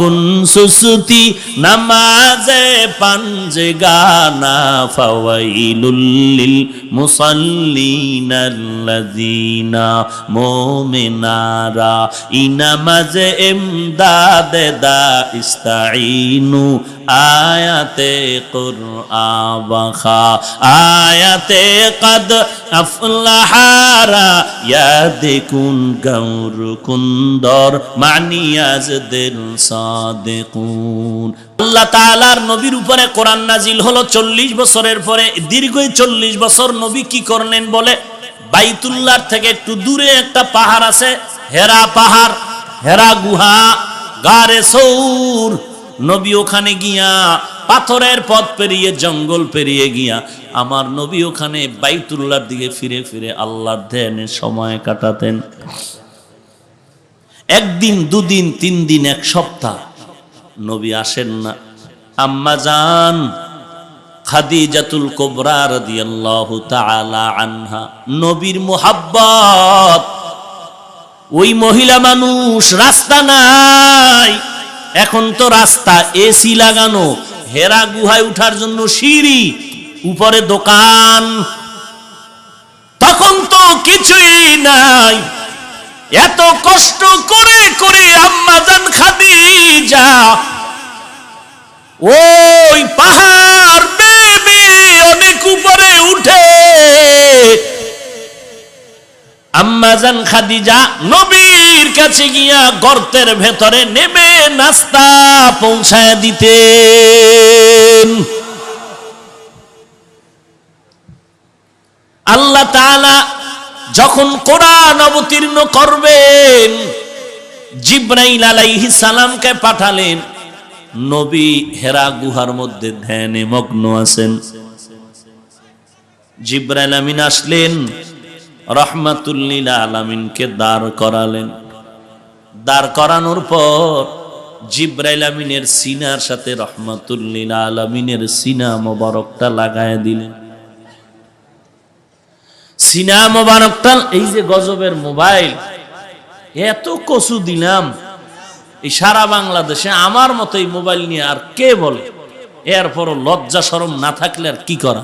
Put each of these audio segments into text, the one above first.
কুন সুসুতি নামাজে পাঞ্জে গানা ফাওয়াইলুল লিল মুসাল্লিনাল্লাযিনা মুমিনারা। ইনামাজে ইমদাদে দা ইস্তাইনু আয়াতে কুরআন বাখা আয়াতে কদ আফলাহারা, ইয়াদিকুন গৌর কুন্দর মানিয়াজ দিল সাদিকুন। আল্লাহ তাআলার নবীর উপরে কোরআন নাজিল হলো চল্লিশ বছরের পরে, দীর্ঘই চল্লিশ বছর নবী কি করলেন বলে? বাইতুল্লার থেকে একটু দূরে একটা পাহাড় আছে, হেরা পাহাড়, হেরা গুহা, গারে সৌর। নবী ওখানে গিয়া পাথরের পথ পেরিয়ে, জঙ্গল পেরিয়ে গিয়া আমার নবী ওখানে বাইতুল্লার দিকে ফিরে ফিরে আল্লাহর ধ্যানে সময় কাটাতেন। একদিন, দুদিন তিন দিন এক সপ্তাহ নবী আসেন না। আম্মা যান খাদিজাতুল কোবরা রাদিয়াল্লাহু তাআলা আনহা, নবীর মুহাব্বত। ওই মহিলা মানুষ রাস্তা নাই। এখন তো রাস্তা, এসি লাগানো, হেরা গুহায় উঠার জন্য সিঁড়ি, উপরে দোকান। তখন তো কিছুই নাই। এত কষ্ট করে করে আম্মাজান খাদিজা ওই পাহাড় বেবে অনেক উপরে উঠে। আম্মাজান খাদিজা নবীর কাছে গিয়া গর্তের ভেতরে নেমে নাস্তা পৌঁছায় দিতেন। আল্লাহ তাআলা যখন কোরআন অবতীর্ণ করবেন, জিব্রাইল আলাইহিস সালামকে পাঠালেন, নবী হেরা গুহার মধ্যে ধ্যানে মগ্ন আছেন। জিব্রাইল আমিন আসলেন রহমাতুল্লিল আলামিনকে দাঁড় করালেন। দাঁড় করানোর পর জিব্রাইল আমিনের সিনার সাথে রহমাতুল্লিল আলামিনের সিনা মোবারকটা লাগায় দিলেন। সিনা মোবারকটা, এই যে গজবের মোবাইল, এত কচু দিলাম, এই সারা বাংলাদেশে আমার মতো এই মোবাইল নিয়ে আর কে বলে? এরপরও লজ্জা সরম না থাকলে আর কি করা?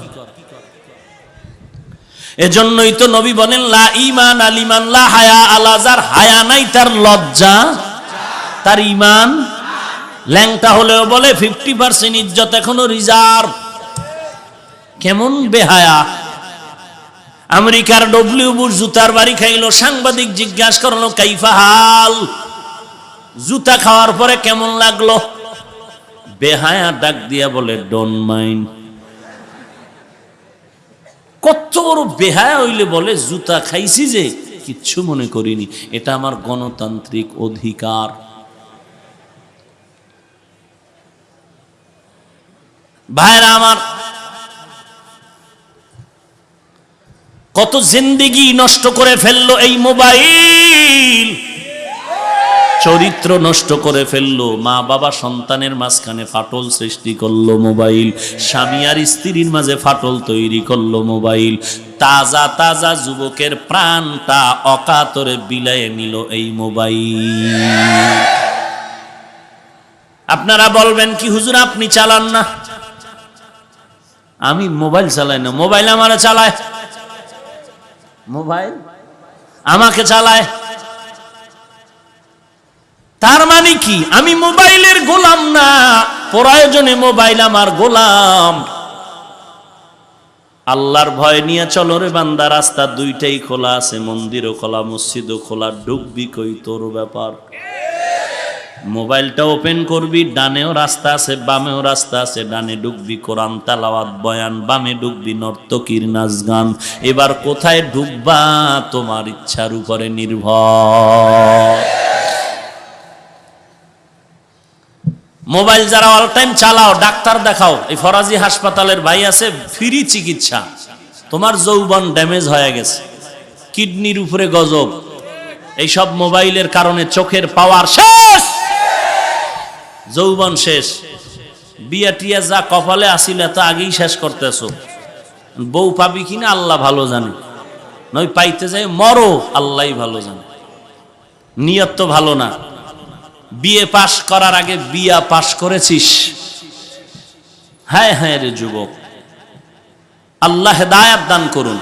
এজন্যই তো নবী বলেন, লা ইমান আলিমান লা হায়া আলাজার হায়া নাই, তার লজ্জা। তার ইমান ল্যাংটা হলেও বলে, ফিফটি পার্সেন্ট ইজ্জত এখনও রিজার্ভ। কেমন বেহায়া। আমেরিকার ডব্লিউ জুতার বাড়ি খাইলো, সাংবাদিক জিজ্ঞাসা করল, কাইফা হাল? জুতা খাওয়ার পরে কেমন লাগল? বেহায়া ডাক দিয়া বলে, ডোন্ট মাইন্ড। কত বড় বেহায়া হইলে বলে, জুতা খাইছি যে, কিচ্ছু মনে করিনি। এটা আমার গণতান্ত্রিক অধিকার। ভাইরা আমার, কত জিন্দিগি নষ্ট করে ফেলল এই মোবাইল। চরিত্র নষ্ট করে ফেলল। মা বাবা সন্তানের মাঝখানে ফাটল সৃষ্টি করল মোবাইল। স্বামী আর স্ত্রীর মাঝে ফাটল তৈরি করল মোবাইল। তাজা তাজা যুবকের প্রাণটা অকাতরে বিলায়ে নিল এই মোবাইল। আপনারা বলবেন কি হুজুর আপনি চালান না? আমি মোবাইল চালাই না। মোবাইল আমার চালায়। মোবাইল? আমাকে চালায়। তার মানে কি? আমি মোবাইলের গোলাম না। প্রয়োজনে মোবাইল আমার গোলাম। আল্লাহর ভয় নিয়ে চলো রে বান্দা, রাস্তা দুইটাই খোলা আছে, মন্দিরও খোলা, মসজিদও খোলা, ডুববি কই তোর ব্যাপার? মোবাইলটা ওপেন করবি, ডানেও রাস্তা আছে, বামেও রাস্তা আছে, ডানে ঢুকবি কোরআন তালাওয়াত বয়ান, বামে ঢুকবি নর্তকীর নাচ গান। এবার কোথায় ঢুকবা তোমার ইচ্ছার উপরে নির্ভর। মোবাইল যারা অল টাইম চালাও, ডাক্তার দেখাও, এই ফরাজি হাসপাতালের ভাই আছে ফ্রি চিকিৎসা। তোমার যৌবন ড্যামেজ হয়ে গেছে। কিডনির উপরে গজব। এইসব মোবাইলের কারণে চোখের পাওয়ার শেষ! যৌবন শেষ। বিয়া টিয়া যা কপালে আসিল এত আগেই শেষ করতেছ। বউ পাবি কিনা, আল্লাহ ভালো জানে। নয়, পাইতে যাই মরো আল্লাহ ভালো জানে। নিয়ত তো ভালো না। বিয়ে পাশ করার আগে বিয়া পাশ করেছিস? হ্যাঁ হ্যাঁ রে যুবক। আল্লাহ হেদায়াত দান করুন।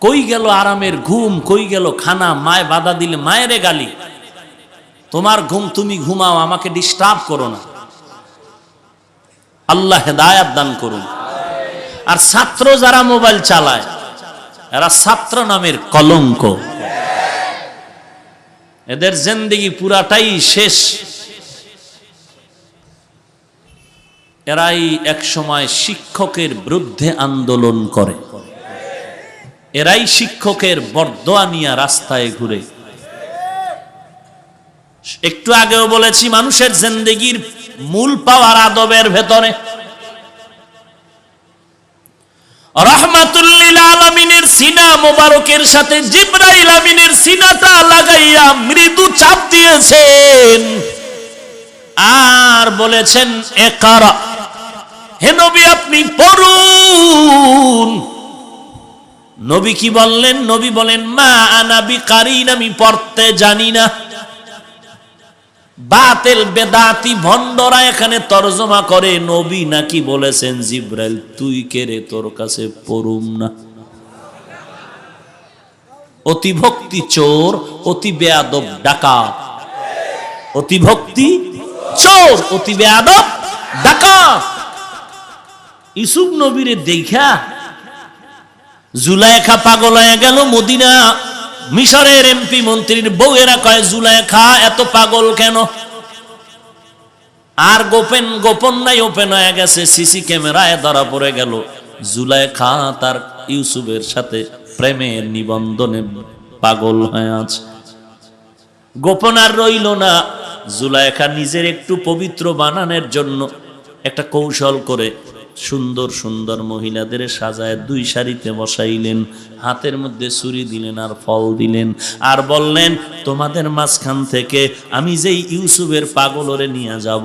কই গেল আরামের ঘুম? কই গেল খানা? মায় বাধা দিলে মায়েরে গালি। তোমার ঘুম তুমি ঘুমাও, আমাকে ডিস্টার্ব করো না। আল্লাহ হেদায়াত দান করুন। আর ছাত্র যারা মোবাইল চালায়, এরা ছাত্র নামের কলঙ্ক। এদের জিন্দিগি পুরাটাই শেষ। এরাই এক সময় শিক্ষকের বিরুদ্ধে আন্দোলন করে। এরাই শিক্ষকের বরদোয়া নিয়ে রাস্তায় ঘুরে। একটু আগেও বলেছি, মানুষের জিন্দেগির মূল পাওয়ার আদবের ভেতরে রহমাতুল্লিল আলমিনের সিনা মোবারকের সাথে জিব্রাইল আমিনের সিনাটা লাগাইয়া চাপ দিয়েছেন। আর বলেছেন আপনি নবী কি বললেন? নবী বলেন, মা আনাবি কারিন আমি পড়তে জানি না। বাতেল বেদাতি ভণ্ডরা এখানে তর্জমা করে, নবী নাকি বলেছেন, জিব্রাইল, তুই কে রে? তোর কাছে পড়ুম না। অতি ভক্তি চোর, অতি বেয়াদব ডাকা অতি ভক্তি চোর, অতি বেয়াদব ডাকা ইসুফ নবীরে দেখা জুলাইখা পাগল হয়ে গেল মদিনা। মিশরের এমপি মন্ত্রীর বউয়েরা কয়, জুলাইখা, এত পাগল কেন? আর গোপেন গোপন নাই ওপেন হয়ে গেছে, সিসি ক্যামেরায় ধরা পড়ে গেল। জুলাইখা তার ইউসুফের সাথে প্রেমের নিবন্ধনে পাগল হয়ে আছে। গোপন আর রইল না। জুলাইখা নিজের একটু পবিত্র বানানোর জন্য একটা কৌশল করে সুন্দর সুন্দর মহিলাদের সাজায় দুই সারিতে বসাইলেন, হাতের মধ্যে ছুরি দিলেন আর ফল দিলেন আর বললেন, তোমাদের মাঝখান থেকে আমি যেই ইউসুফের পাগলরে নিয়ে যাব,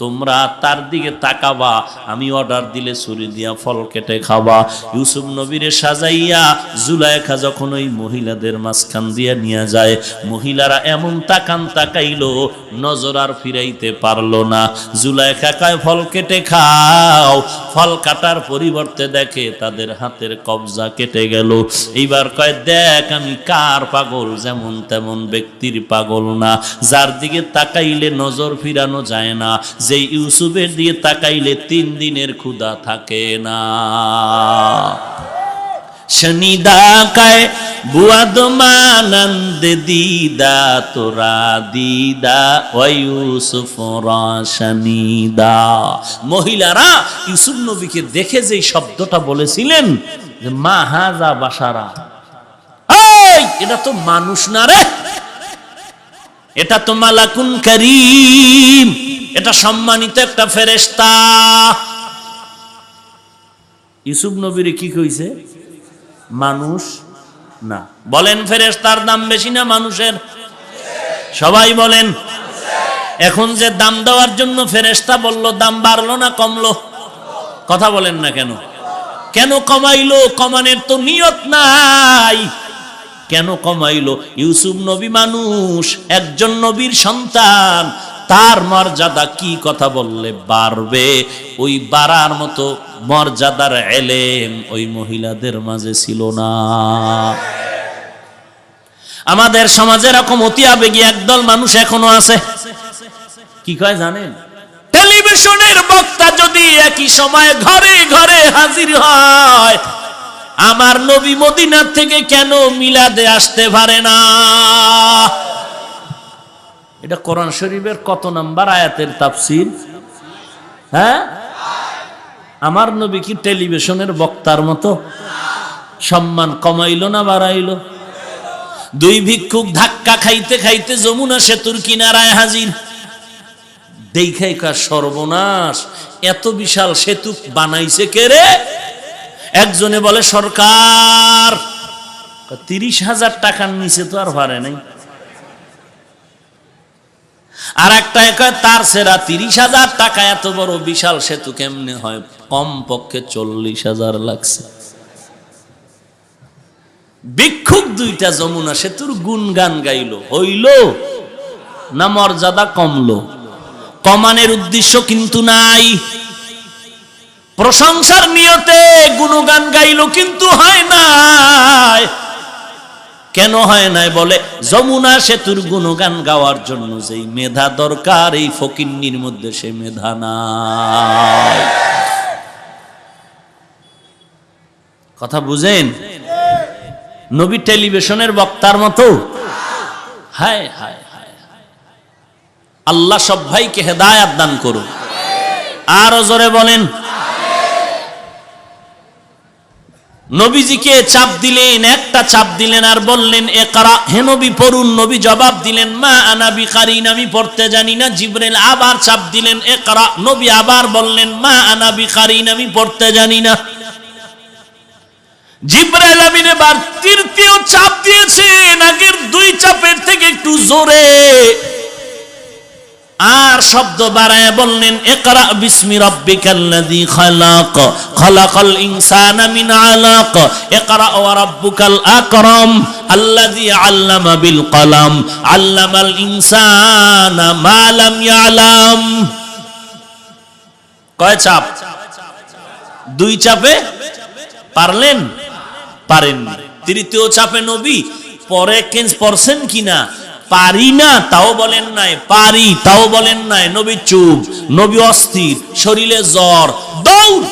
তোমরা তার দিকে তাকাবা, আমি অর্ডার দিলে ছুরি দিয়া ফল কেটে খাবা। ইউসুফ নবীরে সাজাইয়া জুলাইখা যখন ওই মহিলাদের মাঝখান দিয়া নিয়ে যায়, মহিলারা এমন তাকান তাকাইল, নজর আর ফিরাইতে পারল না। জুলাইখা কয়, ফল কেটে খাও ফল কাটার পরিবর্তে দেখে তাদের হাতের কবজা কেটে গেল। এইবার কয়, দেখ আমি কার পাগল, যেমন তেমন ব্যক্তির পাগল না। যার দিকে তাকাইলে নজর ফিরানো যায় না যে ইউসুফের দিকে তাকাইলে তিন দিনের ক্ষুধা থাকে না। শনিদা কায় বুয়াদ মানন্দ দিদা, তোরা দিদা ওয়ুসুফ শনিদা মহিলারা, ইউসুফ নবীকে দেখে যে শব্দটা বলেছিলেন যে, মা হাজা বাসারা এটা তো মানুষ না রে। এটা তো মালাকুন করিম। এটা সম্মানিত একটা ফেরেস্তা ইউসুফ নবীর কি কইছে? মানুষ না। বলেন ফেরেস্তার দাম বেশি না মানুষের? সবাই বলেন। এখন যে দাম দেওয়ার জন্য ফেরেস্তা বলল, দাম বাড়লো না কমলো? কথা বলেন না কেন? কেন কমাইলো? কমানের তো নিয়ত নাই। কেন কমাইলো? ইউসুফ নবী মানুষ, একজন নবীর সন্তান। তার মর্যাদা কি কথা বললে বাড়বে? ওই বাড়ার মতো মর্যাদার এলেম ওই মহিলাদের মাঝে ছিল না। আমাদের সমাজে এরকম অতি আবেগী একদল মানুষ এখনও আছে। কি কয় জানেন? টেলিভিশনের বক্তা যদি একই সময় ঘরে ঘরে হাজির হয়, আমার নবী মদিনার থেকে কেন মিলাদে আসতে পারে না? এটা কোরআন শরীফের কত নাম্বার আয়াতের তাফসির? হ্যাঁ? আমার নবী কি টেলিভিশনের বক্তার মতো? সম্মান কমাইলো না বাড়াইলো? দুই ভিক্ষুক ধাক্কা খাইতে খাইতে যমুনা সেতুর কিনারায় হাজির। দেখাই সর্বনাশ, এত বিশাল সেতু বানাইছে কে রে? একজনে বলে, সরকার, তিরিশ হাজার টাকার নিচে তো আর ভারে নাই। আর একটা তার সেরা তিরিশ হাজার টাকা, এত বড় বিশাল সেতু কেমনে হয়? কম পক্ষে চল্লিশ হাজার লাগছে। ভিক্ষুক দুইটা যমুনা সেতুর গুনগান গাইল। হইল না মর্যাদা কমলো? কমানের উদ্দেশ্য কিন্তু নাই। প্রশংসার নিয়তে গুণগান গাইলো কিন্তু হয় নাই। কেন হয় নাই বলে, যমুনা সেতুর গুণগান গাওয়ার জন্য যেই মেধা দরকার, এই ফকিন্নির মধ্যে সে মেধা নাই। কথা বুঝেন? নবী টেলিভিশনের বক্তার মতো? হায় হায় হায়। আল্লাহ সব ভাইকে হেদায়াত দান করুন আরও জোরে বলেন নবীজিকে চাপ দিলেন, একটা চাপ দিলেন আর বললেন, একরা। হে নবী, পড়ুন, নবী জবাব দিলেন, মা আনাবি কারিন আমি পড়তে জানি না। জিব্রাইল আবার চাপ দিলেন, একরা। নবী আবার বললেন, মা আনাবি কারিন আমি পড়তে জানি না। জিব্রাইল আমিন এবার তৃতীয় চাপ দিয়েছেন, আগের দুই চাপের থেকে একটু জোরে। আর শব্দ বাড়ায় বললেন, ইকরা বিসমি রাব্বিকাল্লাযী খালাক, খালাকাল ইনসানা মিন আলাক, ইকরা ওয়া রাব্বুকাল আকরাম, আল্লাযী আল্লামা বিল কলম, আল্লামাল ইনসানা মা লাম ইয়ালাম। কয় চাপ? দুই চাপে পারলেন? পারেন তৃতীয় চাপে নবী, পরে পড়ছেন কিনা? পারি না, তাও বলেন নাই, পারি, তাও বলেন নাই, নবী চুপ, নবী অস্থির, শরীরে জ্বর, দৌড়।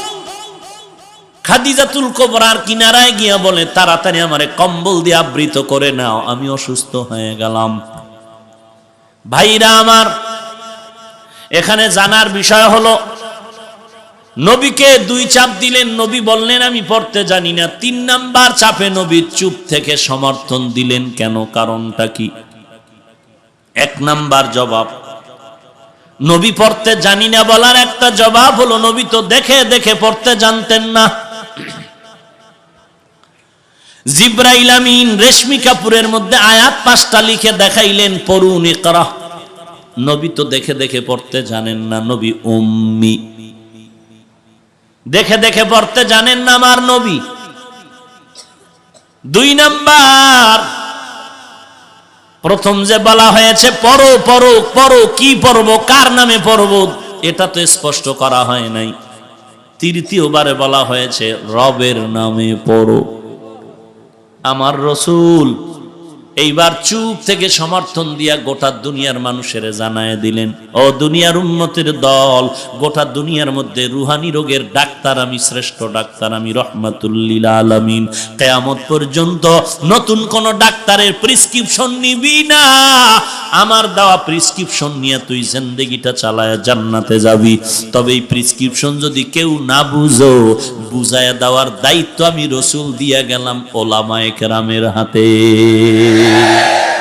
খাদিজাতুল কোবরার কিনারায় গিয়া বলে, তাড়াতাড়ি আমারে কম্বল দিয়ে আবৃত করে নাও, আমি অসুস্থ হয়ে গেলাম। ভাইরা আমার, এখানে জানার বিষয় হলো, নবীকে দুই চাপ দিলেন, নবী বললেন, আমি পড়তে জানি না। তিন নাম্বার চাপে নবী চুপ থেকে সমর্থন দিলেন, কেন, কারণটা কি? এক নাম্বার জবাব। নবী পড়তে জানি না বলার একটা জবাব হলো, নবী তো দেখে দেখে পড়তে জানতেন না। জিব্রাইল আমিন রেশমি কাপুরের মধ্যে আয়াত পাঁচটা লিখে দেখাইলেন, পড়ুন নবী তো দেখে দেখে পড়তে জানেন না, নবী উম্মি। দেখে দেখে পড়তে জানেন না আমার নবী। দুই নাম্বার প্রথম যে বলা হয়েছে পরো পরো পরো কি পড়ব, কার নামে পড়ব, এটা তো স্পষ্ট করা হয় নাই। তৃতীয়বারে বলা হয়েছে, রবের নামে পড়ো। আমার রসুল এইবার চুপ থেকে সমর্থন দিয়া গোটা দুনিয়ার মানুষের জানায় দিলেন, ও দুনিয়ার উন্নতির দল, গোটা দুনিয়ার মধ্যে রুহানি রোগের ডাক্তার আমি, শ্রেষ্ঠ ডাক্তার আমি রহমাতুল্লিল আলমিন। কেয়ামত পর্যন্ত নতুন কোন ডাক্তারের প্রিসক্রিপশন নিবি না। আমার দেওয়া প্রিসক্রিপশন নিয়ে তুই জিন্দগিটা চালায় জান্নাতে যাবি। তবে এই প্রিসক্রিপশন যদি কেউ না বুঝো, বুঝায় দেওয়ার দায়িত্ব আমি রসুল দিয়া গেলাম ওলামায়ে কেরামের হাতে। Música